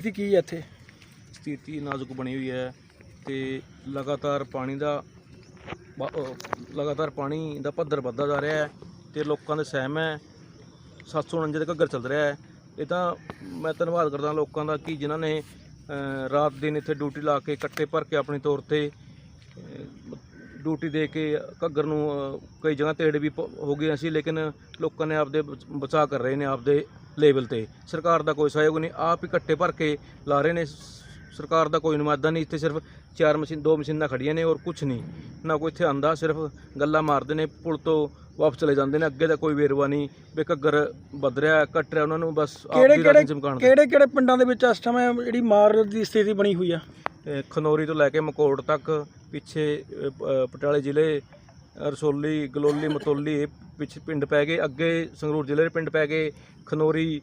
ਸਥਿਤੀ ਕੀ ਹੈ ਇੱਥੇ? ਸਥਿਤੀ ਨਾਜ਼ੁਕ ਬਣੀ ਹੋਈ ਹੈ ਤੇ ਲਗਾਤਾਰ ਪਾਣੀ ਦਾ ਵਾ- ਅਹ ਲਗਾਤਾਰ ਪਾਣੀ ਦਾ ਪੱਧਰ ਵੱਧਦਾ ਜਾ ਰਿਹਾ ਹੈ ਤੇ ਲੋਕਾਂ ਦੇ ਸਹਿਮ ਹੈ। 749 ਦੇ ਘੱਗਰ ਚੱਲ ਰਿਹਾ ਹੈ। ਇਹ ਤਾਂ ਮੈਂ ਧੰਨਵਾਦ ਕਰਦਾ ਲੋਕਾਂ ਦਾ ਕਿ ਜਿਨ੍ਹਾਂ ਨੇ ਅਹ, ਰਾਤ ਦਿਨ ਇੱਥੇ ਡਿਊਟੀ ਲਾ ਕੇ ਕੱਟੇ ਭਰ ਕੇ ਆਪਣੀ ਤੌਰ ਤੇ ਅਹ, ਡਿਊਟੀ ਦੇ ਕੇ ਘੱਗਰ ਨੂੰ ਕਈ ਜਗ੍ਹਾ ਤੇੜ ਵੀ ਪ- ਹੋ ਗਈਆਂ ਸੀ ਲੇਕਿਨ ਲੋਕਾਂ ਨੇ ਆਪਦੇ ਬਚ- ਬਚਾਅ ਕਰ ਰਹੇ ਨੇ ਆਪਦੇ ਲੈਵਲ ਤੇ। ਸਰਕਾਰ ਦਾ ਕੋਈ ਸਹਿਯੋਗ ਨਹੀਂ ਆਪ ਹੀ ਕੱਟੇ ਭਰ ਕੇ ਲਾ ਰਹੇ ਨੇ। ਸ- ਸਰਕਾਰ ਦਾ ਕੋਈ ਨੁਮਾਇੰਦਾ ਨਹੀਂ ਇੱਥੇ ਸਿਰਫ ਚਾਰ ਮਸ਼ੀਨ ਦੋ ਮਸ਼ੀਨਾਂ ਖੜੀਆਂ ਨੇ ਔਰ ਕੁਝ ਨਹੀਂ। ਨਾ ਕੋਈ ਇੱਥੇ ਆਂਦਾ ਸਿਰਫ ਗੱਲਾਂ ਮਾਰਦੇ ਨੇ ਪੁਲ ਤੋਂ ਵਾਪਸ ਚਲੇ ਜਾਂਦੇ ਨੇ। ਅੱਗੇ ਦਾ ਕੋਈ ਵੇਰਵਾ ਨਹੀਂ ਵੀ ਘੱਗਰ ਵੱਧ ਰਿਹਾ ਕੱਟ ਰਿਹਾ ਉਹਨਾਂ ਨੂੰ ਬਸ ਕਿਹੜੇ ਆਪਦੀ ਕਿਹੜੇ ਚਮਕਾਉਣ ਦਾ। ਕਿਹੜੇ ਕਿਹੜੇ ਪਿੰਡਾਂ ਦੇ ਵਿੱਚ ਇਸ ਸਮੇਂ ਜਿਹੜੀ ਮਾਰ ਦੀ ਸਥਿਤੀ ਬਣੀ ਹੋਈ ਆ? ਖਨੌਰੀ ਤੋਂ ਲੈ ਕੇ ਮਕੋੜ ਤੱਕ ਪਿੱਛੇ ਪਟਿਆਲੇ ਜ਼ਿਲ੍ਹੇ, ਰਸੋਲੀ, ਗਲੋਲੀ, ਮਤੋਲੀ, ਇਹ ਪਿੱਛੇ ਪਿੰਡ ਪੈ ਗਏ। ਅੱਗੇ ਸੰਗਰੂਰ ਜ਼ਿਲ੍ਹੇ ਦੇ ਪਿੰਡ ਪੈ ਗਏ। ਖਨੌਰੀ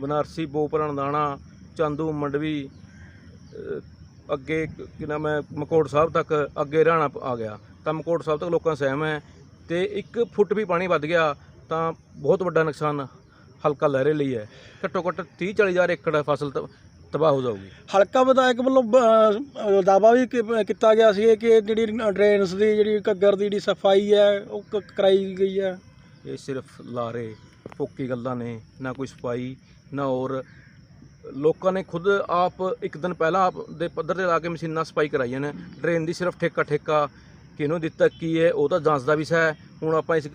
ਬਨਾਰਸੀ ਬੋਪਰਾ ਦਾਣਾ ਚਾਂਦੂ, ਮੰਡਵੀ ਅੱਗੇ ਕ- ਨਾਮ ਹੈ ਮਕੋੜ ਸਾਹਿਬ ਤੱਕ ਅੱਗੇ ਰਾਣਾ ਆ ਗਿਆ। ਤਾਂ ਮਕੋੜ ਸਾਹਿਬ ਤੱਕ ਲੋਕਾਂ ਦਾ ਸਹਿਮ ਹੈ। ਤੇ 1 ਫੁੱਟ ਵੀ ਪਾਣੀ ਵੱਧ ਗਿਆ ਤਾਂ ਬਹੁਤ ਵੱਡਾ ਨੁਕਸਾਨ ਹਲਕਾ ਲਹਿਰੇ ਲਈ ਹੈ। ਘੱਟੋ ਘੱਟ 30 40 ਹਜ਼ਾਰ ਏਕੜ ਫਸਲ ਤ- ਤਬਾਹ ਹੋ ਜਾਊਗੀ। ਹਲਕਾ ਵਿਧਾਇਕ ਵੱਲੋਂ ਦਾਅਵਾ ਵੀ ਕੀ- ਕੀਤਾ ਗਿਆ ਸੀ ਕਿ ਜਿਹੜੀ ਡਰੇਨਸ ਦੀ ਜਿਹੜੀ ਘੱਗਰ ਦੀ ਜਿਹੜੀ ਸਫ਼ਾਈ ਹੈ ਉਹ ਕ- ਕਰਾਈ ਗਈ ਹੈ। ਇਹ ਸਿਰਫ ਲਾਰੇ ਫੋਕੀ ਗੱਲਾਂ ਨੇ ਨਾ ਕੋਈ ਸਫ਼ਾਈ ਨਾ ਹੋਰ। ਲੋਕਾਂ ਨੇ ਖੁਦ ਆਪ ਇੱਕ ਦਿਨ ਪਹਿਲਾਂ ਆਪ ਦੇ ਪੱਧਰ ਤੇ ਲਾ ਕੇ ਮਸ਼ੀਨਾਂ ਸਫ਼ਾਈ ਕਰਾਈਆਂ ਨੇ। ਡਰੇਨ ਦੀ ਸਿਰਫ ਠੇਕਾ ਠੇਕਾ ਕਿਹਨੂੰ ਦਿੱਤਾ ਕੀ ਹੈ ਉਹ ਤਾਂ ਜਾਂਚ ਦਾ ਵਿਸ਼ਾ ਹੈ। ਹੁਣ ਆਪਾਂ ਇਸ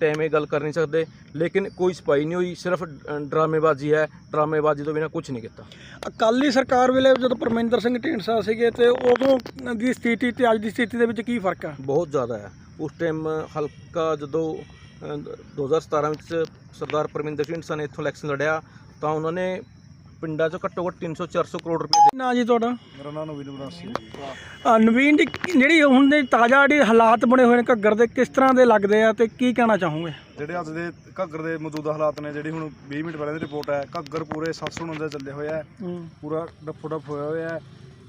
ਟਾਈਮ ਇਹ ਗੱਲ ਕਰ ਨਹੀਂ ਸਕਦੇ ਲੇਕਿਨ ਕੋਈ ਸਫ਼ਾਈ ਨਹੀਂ ਹੋਈ ਸਿਰਫ ਡਰਾਮੇਬਾਜ਼ੀ ਹੈ। ਡਰਾਮੇਬਾਜ਼ੀ ਤੋਂ ਬਿਨਾਂ ਕੁਝ ਨਹੀਂ ਕੀਤਾ। ਅਕਾਲੀ ਸਰਕਾਰ ਵੇਲੇ ਜਦੋਂ ਪਰਮਿੰਦਰ ਸਿੰਘ ਢੀਂਡਸਾ ਸੀਗੇ ਤੇ ਉਦੋਂ ਦੀ ਸਥਿਤੀ ਤੇ ਅੱਜ ਦੀ ਸਥਿਤੀ ਦੇ ਵਿੱਚ ਕੀ ਫ਼ਰਕ ਆ? ਬਹੁਤ ਜ਼ਿਆਦਾ ਹੈ। ਉਸ ਟਾਈਮ ਹਲਕਾ ਜਦੋਂ ਅ, 2017 ਵਿੱਚ ਸਰਦਾਰ ਪਰਮਿੰਦਰ ਸਿੰਘ ਢੀਂਡਸਾ ਨੇ ਇੱਥੋਂ ਇਲੈਕਸ਼ਨ ਲੜਿਆ ਤਾਂ ਉਹਨਾਂ ਨੇ ਪਿੰਡਾਂ 'ਚ ਘੱਟੋ ਘੱਟ 300 400 ਕਰੋੜ ਰੁਪਏ ਦੇ। ਨਾ ਜੀ ਤੁਹਾਡਾ? ਮੇਰਾ ਨਾਮ ਨਵੀਨ ਬਰਾਸੀ ਅਹ, ਨਵੀਨ ਜੀ ਜਿਹੜੀ ਹੁਣ ਦੇ ਤਾਜ਼ਾ ਜਿਹੜੇ ਹਾਲਾਤ ਬਣੇ ਹੋਏ ਨੇ ਘੱਗਰ ਦੇ ਕਿਸ ਤਰ੍ਹਾਂ ਦੇ ਲੱਗਦੇ ਆ ਤੇ ਕੀ ਕਹਿਣਾ ਚਾਹੋਗੇ? ਜਿਹੜੇ ਅੱਜ ਦੇ ਘੱਗਰ ਦੇ ਮੌਜੂਦਾ ਹਾਲਾਤ ਨੇ ਜਿਹੜੀ ਹੁਣ 20 ਮਿੰਟ ਪਹਿਲਾਂ ਦੀ ਰਿਪੋਰਟ ਹੈ ਘੱਗਰ ਪੂਰੇ 749 ਚੱਲੇ ਹੋਇਆ ਹੈ। ਪੂਰਾ ਡੱਫੋ ਡੱਫ ਹੋਇਆ ਹੋਇਆ ਹੈ।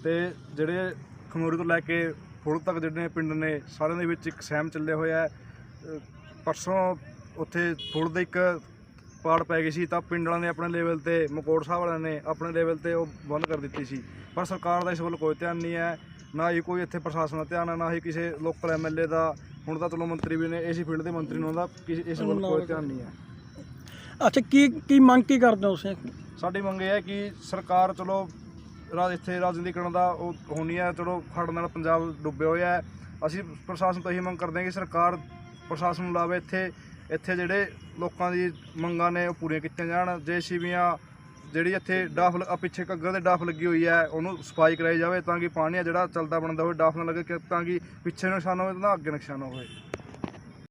ਤੇ ਜਿਹੜੇ ਖਨੌਰੀ ਤੋਂ ਲੈ ਕੇ ਫੁੱਲ ਤੱਕ ਜਿਹੜੇ ਪਿੰਡ ਨੇ ਸਾਰਿਆਂ ਦੇ ਵਿੱਚ ਇੱਕ ਸਹਿਮ ਚੱਲੇ ਹੋਇਆ ਹੈ। ਅਹ ਪਰਸੋਂ ਉੱਥੇ ਫੁੱਲ ਦੇ ਇੱਕ ਪਾੜ ਪੈ ਗਈ ਸੀ ਤਾਂ ਪਿੰਡ ਵਾਲਿਆਂ ਨੇ ਆਪਣੇ ਲੈਵਲ ਤੇ ਮਕੋੜ ਸਾਹਿਬ ਵਾਲਿਆਂ ਨੇ ਆਪਣੇ ਲੈਵਲ ਤੇ ਉਹ ਬੰਦ ਕਰ ਦਿੱਤੀ ਸੀ। ਪਰ ਸਰਕਾਰ ਦਾ ਇਸ ਵੱਲ ਕੋਈ ਧਿਆਨ ਨਹੀਂ ਹੈ ਨਾ ਹੀ ਕੋਈ ਇੱਥੇ ਪ੍ਰਸ਼ਾਸਨ ਦਾ ਧਿਆਨ ਹੈ ਨਾ ਹੀ ਕਿਸੇ ਲੋਕਲ ਐਮਐਲਏ ਦਾ। ਹੁਣ ਤਾਂ ਚਲੋ ਮੰਤਰੀ ਵੀ ਨੇ ਇਸੇ ਫੀਲਡ ਦੇ ਮੰਤਰੀ ਨੂੰ ਉਹਦਾ ਇਸ ਵੱਲ ਕੋਈ ਧਿਆਨ ਨਹੀਂ ਹੈ। ਅੱਛਾ ਕੀ ਕੀ ਮੰਗ ਕੀ ਕਰਦੇ ਹੋ ਤੁਸੀਂ? ਸਾਡੀ ਮੰਗ ਇਹ ਹੈ ਕਿ ਸਰਕਾਰ ਚਲੋ ਰਾਜ ਇੱਥੇ ਰਾਜਨੀਤੀਕਰਨ ਦਾ ਉਹ ਹੋਣੀ ਹੈ ਚਲੋ ਹੜ੍ਹ ਨਾਲ ਪੰਜਾਬ ਡੁੱਬਿਆ ਹੋਇਆ ਹੈ। ਅਸੀਂ ਪ੍ਰਸ਼ਾਸਨ ਤੋਂ ਇਹੀ ਮੰਗ ਕਰਦੇ ਹਾਂ ਕਿ ਸਰਕਾਰ ਪ੍ਰਸ਼ਾਸਨ ਨੂੰ ਲਾਵੇ ਇੱਥੇ ਇੱਥੇ ਜਿਹੜੇ ਲੋਕਾਂ ਦੀ ਮੰਗਾਂ ਨੇ ਉਹ ਪੂਰੀਆਂ ਕੀਤੀਆਂ ਜਾਣ। ਜੇ ਜੇਸੀਬੀਆਂ ਜਿਹੜੀ ਇੱਥੇ ਡਾਫ ਲ- ਆਹ ਪਿੱਛੇ ਘੱਗਰ ਦੇ ਡਾਫ ਲੱਗੀ ਹੋਈ ਹੈ, ਉਹਨੂੰ ਸਫ਼ਾਈ ਕਰਾਈ ਜਾਵੇ ਤਾਂ ਕਿ ਪਾਣੀ ਆ ਜਿਹੜਾ ਚੱਲਦਾ ਬਣਦਾ ਹੋਵੇ ਡਾਫ ਨਾ ਲੱਗੇ ਤਾਂ ਕਿ ਪਿੱਛੇ ਨੁਕਸਾਨ ਹੋਵੇ ਤਾਂ ਅੱਗੇ ਨੁਕਸਾਨ ਹੋਵੇ।